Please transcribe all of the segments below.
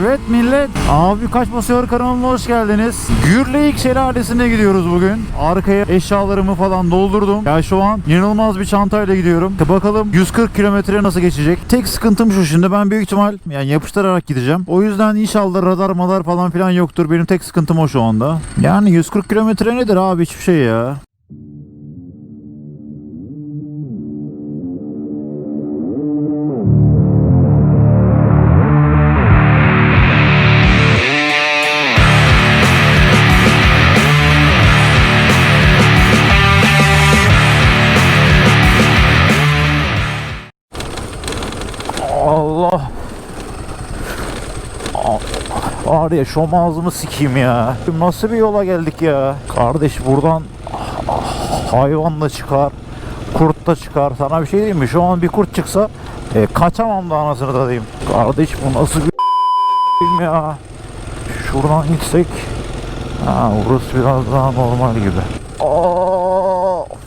Evet millet. Abi kaç basıyor kanalına hoş geldiniz. Gürleyik Şelalesi'ne gidiyoruz bugün. Arkaya eşyalarımı falan doldurdum. Ya şu an inanılmaz bir çantayla gidiyorum. İşte bakalım 140 kilometre nasıl geçecek. Tek sıkıntım şu şimdi ben büyük ihtimal yani yapıştırarak gideceğim. O yüzden inşallah radar madar falan filan yoktur. Benim tek sıkıntım o şu anda. Yani 140 kilometre nedir abi hiçbir şey ya. Var ya şu ağzımı sikeyim ya. Nasıl bir yola geldik ya? Kardeş buradan hayvan da çıkar, kurt da çıkar. Sana bir şey diyeyim mi? Şu an bir kurt çıksa e, kaçamam da anasını da diyeyim. Kardeş bu nasıl bir ya? Şuradan gitsek. Ha, burası biraz daha normal gibi. Aa!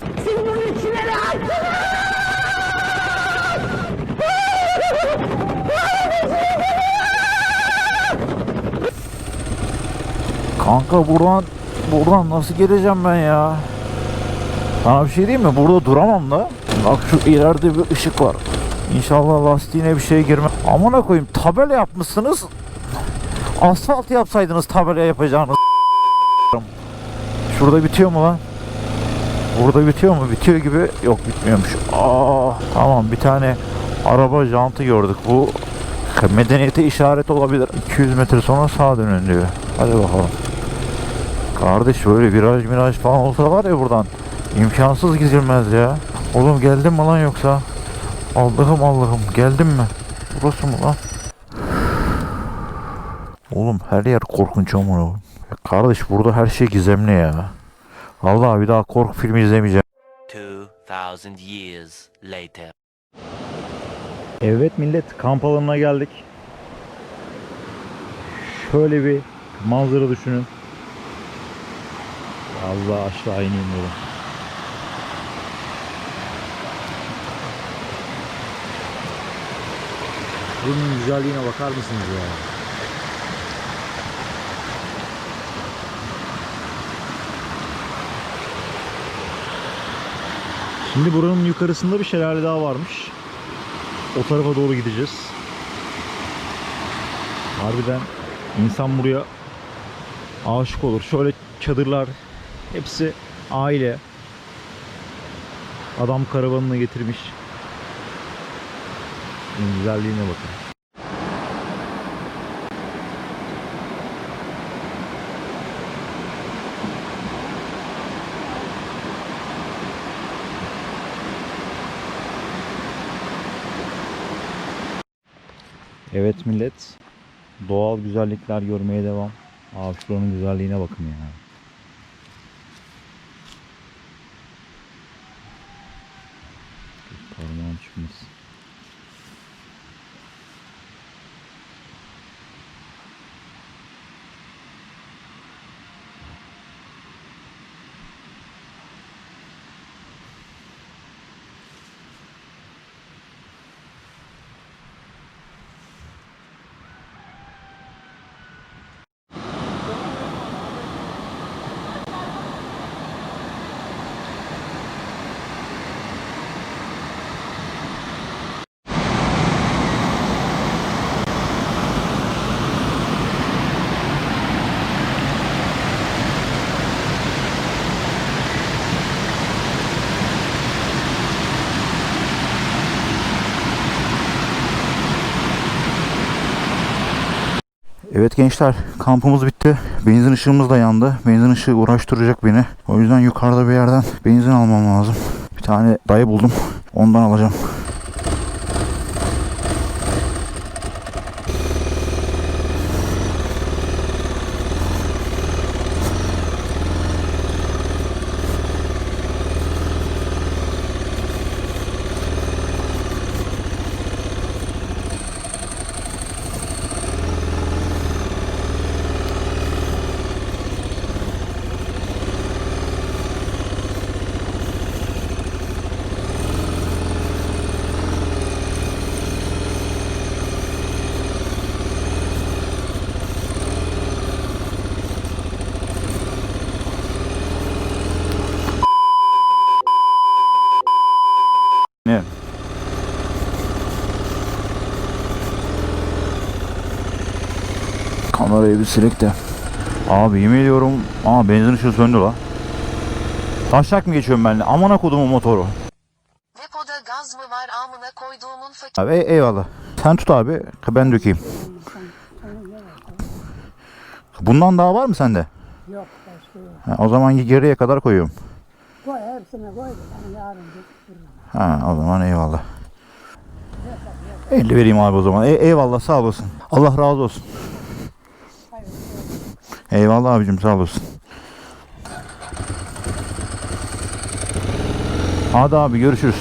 Kanka buradan buradan nasıl geleceğim ben ya? Sana bir şey diyeyim mi? Burada duramam da. Bak şu ileride bir ışık var. İnşallah lastiğine bir şey girme. Amına koyayım tabela yapmışsınız. Asfalt yapsaydınız tabela yapacağınız. Şurada bitiyor mu lan? Burada bitiyor mu? Bitiyor gibi. Yok bitmiyormuş. Aa, tamam bir tane araba jantı gördük. Bu medeniyete işaret olabilir. 200 metre sonra sağa dönün diyor. Hadi bakalım. Kardeş böyle viraj miraj falan olsa var ya buradan imkansız gidilmez ya. Oğlum geldin mi lan yoksa? Allah'ım Allah'ım geldin mi? Burası mı lan? Oğlum her yer korkunç ama ya. Kardeş burada her şey gizemli ya. Vallahi bir daha korku filmi izlemeyeceğim. 2,000 years later. Evet millet kamp alanına geldik. Şöyle bir manzara düşünün. Allah aşağı ineyim böyle. Bunun güzelliğine bakar mısınız ya? Şimdi buranın yukarısında bir şelale daha varmış. O tarafa doğru gideceğiz. Harbiden insan buraya aşık olur. Şöyle çadırlar hepsi aile. Adam karavanını getirmiş. Bunun güzelliğine bakın. Evet millet. Doğal güzellikler görmeye devam. Abi güzelliğine bakın ya. Parmağım questions. Evet gençler kampımız bitti. Benzin ışığımız da yandı. Benzin ışığı uğraştıracak beni. O yüzden yukarıda bir yerden benzin almam lazım. Bir tane dayı buldum. Ondan alacağım. Bir de. Abi yemin ediyorum. Aa benzin ışığı söndü la. Taşak mı geçiyorum benimle? Amına kodumun motoru. Depoda gaz mı var amına koyduğumun fakir. Abi ey- eyvallah. Sen tut abi. Ben dökeyim. Bundan daha var mı sende? Yok başka yok. Ha, o zaman geriye kadar koyuyorum. Koy hepsine koy ben yarın. Ha, o zaman eyvallah. 50 vereyim abi o zaman. E- eyvallah sağ olasın. Allah razı olsun. Eyvallah abicim sağ olasın. Hadi abi görüşürüz.